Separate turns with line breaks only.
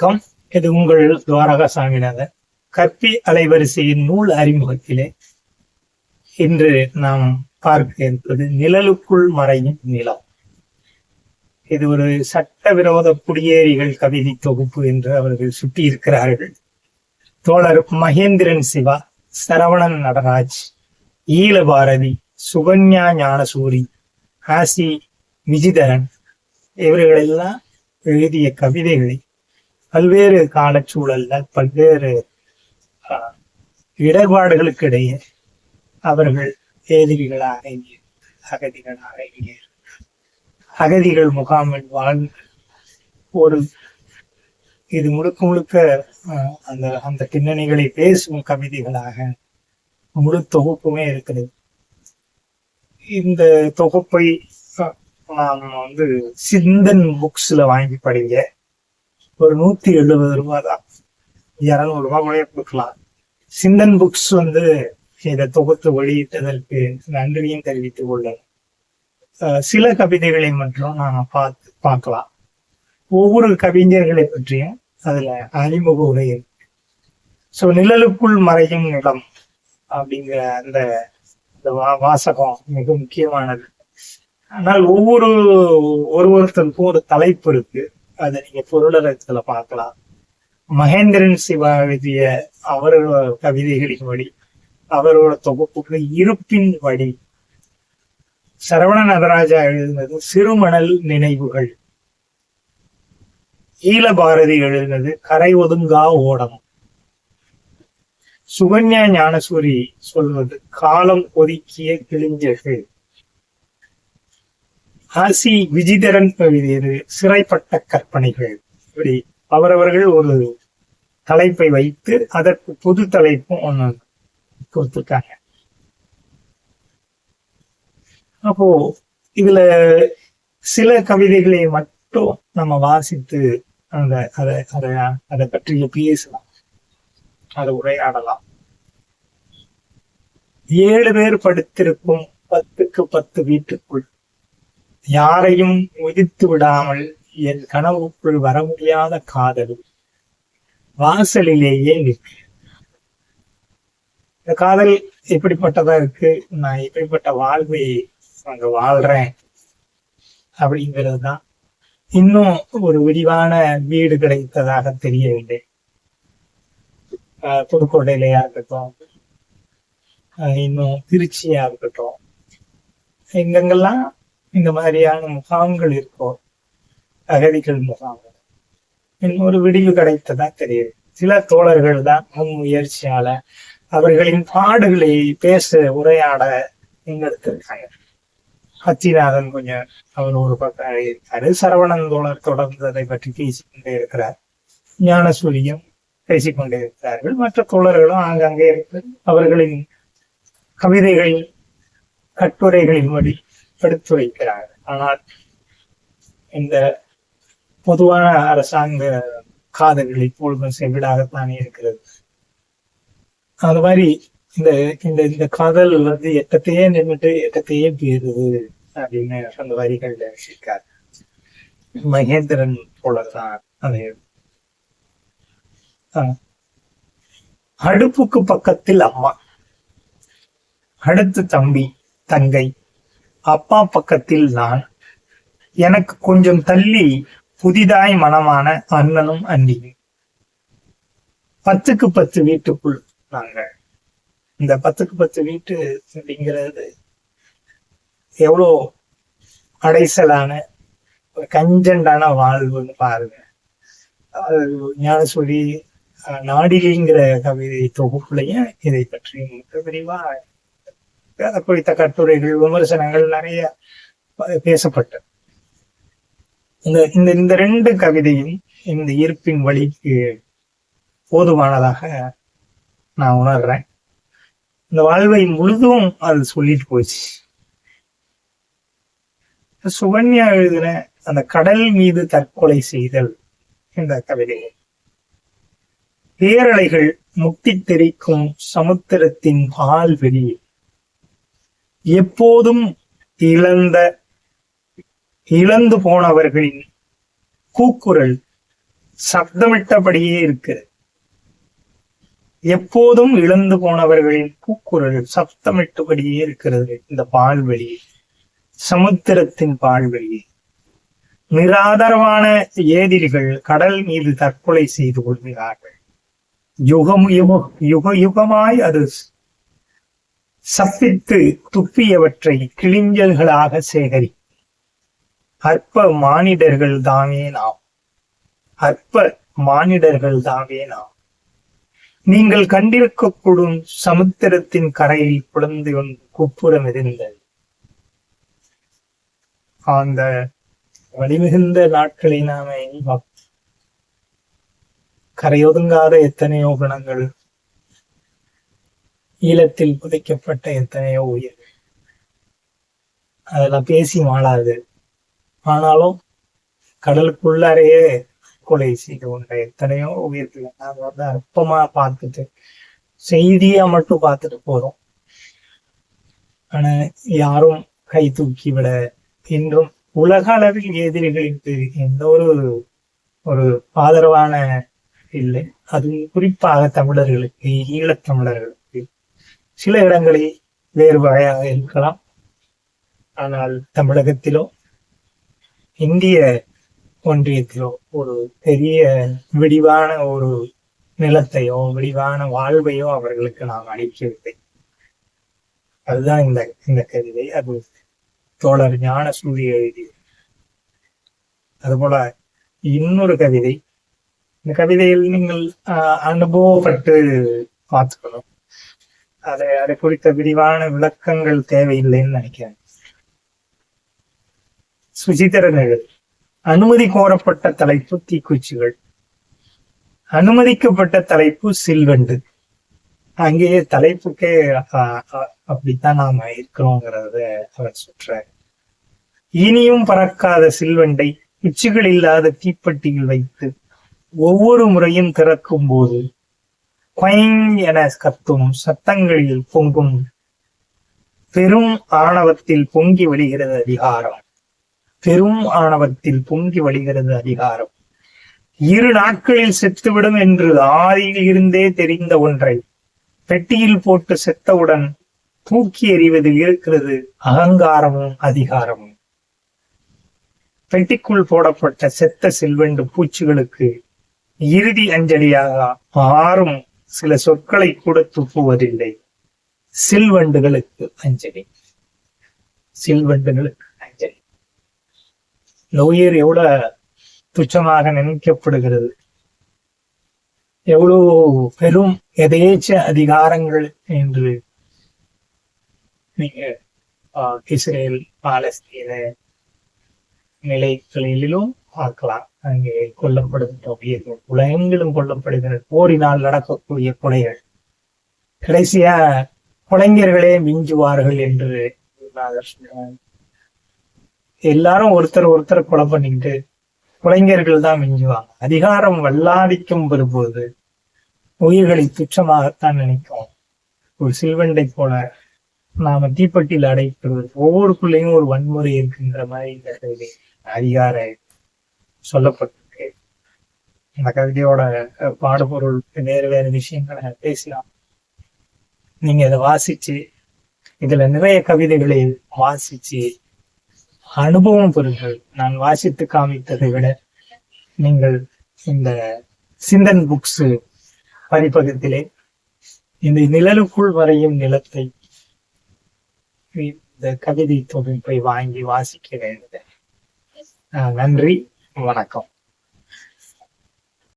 வணக்கம். இது உங்கள் துவாரகா சாமிநாதன் கற்பி அலைவரிசையின் நூல் அறிமுகத்திலே இன்று நாம் பார்க்க இருப்பது நிழலுக்குள் மறையும் நிலம். இது ஒரு சட்டவிரோத குடியேறிகள் கவிதை தொகுப்பு என்று அவர்கள் சுட்டியிருக்கிறார்கள். தோழர் மகேந்திரன் சிவா சரவணன் நடராஜ் ஈழபாரதி சுகன்யா ஞானசூரி ஆசி விஜிதரன் இவர்களெல்லாம் எழுதிய கவிதைகளை பல்வேறு காலச்சூழல்ல பல்வேறு ஆஹ், இடர்பாடுகளுக்கு இடையே அவர்கள் ஏதிரிகளாக இங்கே அகதிகளாக இங்கே அகதிகள் முகாமில் வாழ்ந்து ஒரு இது முழுக்க முழுக்க ஆஹ், அந்த அந்த பின்னணிகளை பேசும் கவிதைகளாக முழு தொகுப்புமே இருக்கிறது. இந்த தொகுப்பை ஆஹ், வந்து சிந்தன் புக்ஸ்ல வாங்கி படிங்க. ஒரு நூத்தி எழுபது ரூபாய் தான் இருநூறு ரூபாய் கூட கொடுக்கலாம். சிந்தன் புக்ஸ் வந்து இதை தொகுத்து வெளியிட்டதற்கு நன்றியும் தெரிவித்துக் கொள்ளணும் சில கவிதைகளை மட்டும் நாம பார்த்து பார்க்கலாம். ஒவ்வொரு கவிஞர்களை பற்றியும் அதுல அறிமுக உரை இருக்கு. ஸோ நிழலுக்குள் மறையும் நிலம் அப்படிங்கிற அந்த இந்த வா- வாசகம் மிக முக்கியமானது. ஆனால் ஒவ்வொரு ஒரு ஒருத்தருக்கும் ஒரு தலைப்பு இருக்கு. அதை நீங்க பொருளரத்துல பார்க்கலாம். மகேந்திரன் சிவா எழுதிய அவரோட கவிதைகளின் வழி அவரோட தொகுப்புக்கு இருப்பின் வழி சரவண நடராஜா எழுதினது சிறுமணல் நினைவுகள் ஈலபாரதி எழுதினது கரை ஒதுங்கா ஓடம். சுகன்யா ஞானசூரி சொல்வது காலம் ஒதுக்கிய கிழிஞ்சர்கள் ஆசி விஜிதரன் எழுதியது சிறைப்பட்ட கற்பனைகள். இப்படி அவரவர்கள் ஒரு தலைப்பை வைத்து அதற்கு புது தலைப்பும் ஒன்று கொடுத்துருக்காங்க. அப்போ இதுல சில கவிதைகளை மட்டும் நம்ம வாசித்து அந்த அதை அதை அதை பற்றி பேசலாம். அதை உரையாடலாம். ஏழு பேர் படுத்திருக்கும் பத்துக்கு பத்து வீட்டுக்குள் யாரையும் உதித்து விடாமல் என் கனவுக்குள் வர முடியாத காதல். வாசலிலேயே நிற்கு. இந்த காதல் எப்படிப்பட்டதா இருக்கு? நான் எப்படிப்பட்ட வாழ்வை அங்க வாழ்றேன்? அப்படிங்கிறது தான் இன்னும் ஒரு விரிவான வீடு கிடைத்ததாக தெரியவில்லை. ஆஹ் புதுக்கோட்டையிலையா இருக்கட்டும் ஆஹ் இன்னும் திருச்சியா இருக்கட்டும் எங்கெங்கெல்லாம் இந்த மாதிரியான முகாம்கள் இருக்கோ அகதிகள் முகாம்கள் இன்னொரு விடிவு கிடைத்ததா தெரியுது. சில தோழர்கள் தான் முன் முயற்சியால அவர்களின் பாடுகளை பேச உரையாட எங்கெடுத்திருக்காங்க ஹத்திநாதன் கொஞ்சம் அவர் ஒரு பக்கம் இருக்காரு. சரவணன் தோழர் தொடர்ந்து அதை பற்றி பேசிக்கொண்டே இருக்கிறார். ஞானசூரியும் பேசிக்கொண்டே இருக்கிறார்கள். மற்ற தோழர்களும் ஆங்காங்கே இருக்கு அவர்களின் கவிதைகள் கட்டுரைகளின் வழி எடுத்து வைக்கிறார்கள் ஆனால் இந்த பொதுவான அரசாங்க காதல்கள் இப்பொழுதும் செவிடாகத்தானே இருக்கிறது. அது மாதிரி இந்த இந்த இந்த காதல் வந்து எட்டத்தையே நின்றுட்டு எட்டத்தையே பேருது அப்படின்னு அந்த வரிகள்ல வச்சிருக்காரு மகேந்திரன் போலதான் அது. ஆஹ். அடுப்புக்கு பக்கத்தில் அம்மா. அடுத்து தம்பி தங்கை அப்பா பக்கத்தில் நான் எனக்கு கொஞ்சம் தள்ளி புதிதாய் மனமான அண்ணனும் அண்ணியும். பத்துக்கு பத்து வீட்டுக்குள் நாங்க இந்த பத்துக்கு பத்து வீட்டு அப்படிங்கிறது எவ்வளோ அடைசலான ஒரு கஞ்சண்டான வாழ்வுன்னு பாருங்க. அது ஞானசொலி நாடிகைங்கிற கவிதை தொகுப்புலையும் இதை பற்றி மிக விரிவாக அது குறித்த கட்டுரைகள் விமர்சனங்கள் நிறைய ப- பேசப்பட்டது இந்த இந்த இந்த ரெண்டு கவிதையும் இந்த ஈர்ப்பின் வழிக்கு போதுமானதாக நான் உணர்றேன். இந்த வாழ்வை முழுதும் அது சொல்லிட்டு போச்சு. சுகன்யா எழுதின அந்த கடல் மீது தற்கொலை செய்தல் இந்த கவிதை. பேரலைகள் முக்தி தெரிக்கும் சமுத்திரத்தின் பால் வெளியே எப்போதும் இழந்த இழந்து போனவர்களின் கூக்குரல் சப்தமிட்டபடியே இருக்கிறது. எப்போதும் இழந்து போனவர்களின் கூக்குரல் சப்தமிட்டபடியே இருக்கிறது. இந்த பால்வெளி சமுத்திரத்தின் பால்வெளி. நிராதரவான ஏதிரிகள் கடல் மீது தற்கொலை செய்து கொள்கிறார்கள். யுகம் யுக யுக யுகமாய் அது சப்பித்து துப்பியவற்றை கிளிஞ்சல்களாக சேகரி. அற்ப மானிடர்கள் தாமே நாம். அற்ப மானிடர்கள் தாமே நாம். நீங்கள் கண்டிருக்கக்கூடும் சமுத்திரத்தின் கரையில் குழந்தை ஒன்று குப்புறம் இருந்தது அந்த வழிமிகுந்த நாட்களை நாம கரையொதுங்காத எத்தனையோ குணங்கள் ஈழத்தில் புதைக்கப்பட்ட எத்தனையோ உயிர். அதெல்லாம் பேசி மாளாது. ஆனாலும் கடலுக்குள்ளாரையே கொலை செய்து கொண்ட எத்தனையோ உயிர்கள் நாங்கள் வந்து அற்பமா பார்த்துட்டு செய்தியா மட்டும் பார்த்துட்டு போறோம். ஆனா யாரும் கை தூக்கி விட இன்றும் உலக அளவில் எதிரிகளுக்கு எந்த ஒரு ஒரு ஆதரவான இல்லை. அது குறிப்பாக தமிழர்களுக்கு ஈழத் சில இடங்களில் வேறு வகையாக இருக்கலாம். ஆனால் தமிழகத்திலோ இந்திய ஒன்றியத்திலோ ஒரு பெரிய விடிவான ஒரு நிலத்தையோ விடிவான வாழ்வையோ அவர்களுக்கு நாம் அளிக்கவில்லை. அதுதான் இந்த இந்த கவிதை. அது தோழர் ஞான சூரிய எழுதியது. அதுபோல இன்னொரு கவிதை. இந்த கவிதையில் நீங்கள் அனுபவப்பட்டு பார்த்துக்கணும். அதை அதை குறித்த விரிவான விளக்கங்கள் தேவையில்லைன்னு நினைக்கிறேன். சுசிதரர்கள் அனுமதி கோரப்பட்ட தலைப்பு தீக்குச்சிகள். அனுமதிக்கப்பட்ட தலைப்பு சில்வண்டு. அங்கேயே தலைப்புக்கே அப்படித்தான் நாம இருக்கிறோங்கிறத அவர் சுற்றார் இனியும் பறக்காத சில்வண்டை உச்சிகள் இல்லாத தீப்பெட்டியில் வைத்து ஒவ்வொரு முறையும் திறக்கும் போது என கத்தும் சத்தங்களில் பொங்கும் பெரும் ஆணவத்தில் பொங்கி வழிகிறது அதிகாரம். பெரும் ஆணவத்தில் பொங்கி வழிகிறது அதிகாரம். இரு நாட்களில் செத்துவிடும் என்று ஆதியில் இருந்தே தெரிந்த ஒன்றை பெட்டியில் போட்டு செத்தவுடன் தூக்கி எறிவதில் இருக்கிறது அகங்காரமும் அதிகாரமும். பெட்டிக்குள் போடப்பட்ட செத்த செல்வெண்டு பூச்சிகளுக்கு இறுதி அஞ்சலியாக ஆறும் சில சொற்களை கூட துப்புவதில்லை. சில்வண்டுகளுக்கு அஞ்சலி. சில்வண்டுகளுக்கு அஞ்சலி. இந்த உயிர் எவ்வளவு துச்சமாக நினைக்கப்படுகிறது. எவ்வளவு பெரும் எதேச்ச அதிகாரங்கள் என்று நீங்க இஸ்ரேல் பாலஸ்தீன நிலைகளிலும் பார்க்கலாம். அங்கே கொல்லப்படுகின்ற உயிர்கள் உலகங்களும் கொல்லப்படுகின்ற போரினால் நடக்கக்கூடிய கொலைகள். கடைசியா கொலைஞர்களே மிஞ்சுவார்கள் என்று எல்லாரும் ஒருத்தர் ஒருத்தர் கொலை பண்ணிட்டு குலைஞர்கள் தான் மிஞ்சுவாங்க. அதிகாரம் வல்லாதிக்கும் வரும்போது உயிர்களை துச்சமாகத்தான் நினைக்கும். ஒரு சில்வண்டை போல நாம தீப்பட்டியில் அடைக்கிறது ஒவ்வொருக்குள்ளேயும் ஒரு வன்முறை இருக்குங்கிற மாதிரி இந்த அதிகார சொல்லப்பட்டிருக்கு. அந்த கவிதையோட பாடுபொருள் வேறு வேறு விஷயங்களை பேசலாம். நீங்க இதை வாசிச்சு இதுல நிறைய கவிதைகளை வாசிச்சு அனுபவம் பெறுங்கள். நான் வாசித்து காமித்ததை விட நீங்கள் இந்த சிந்தன் புக்ஸ் பதிப்பகத்திலே இந்த நிழலுக்குள் வரையும் நிலத்தை இந்த கவிதை தொகுப்பை வாங்கி வாசிக்க வேண்டும் நன்றி. வணக்கம்.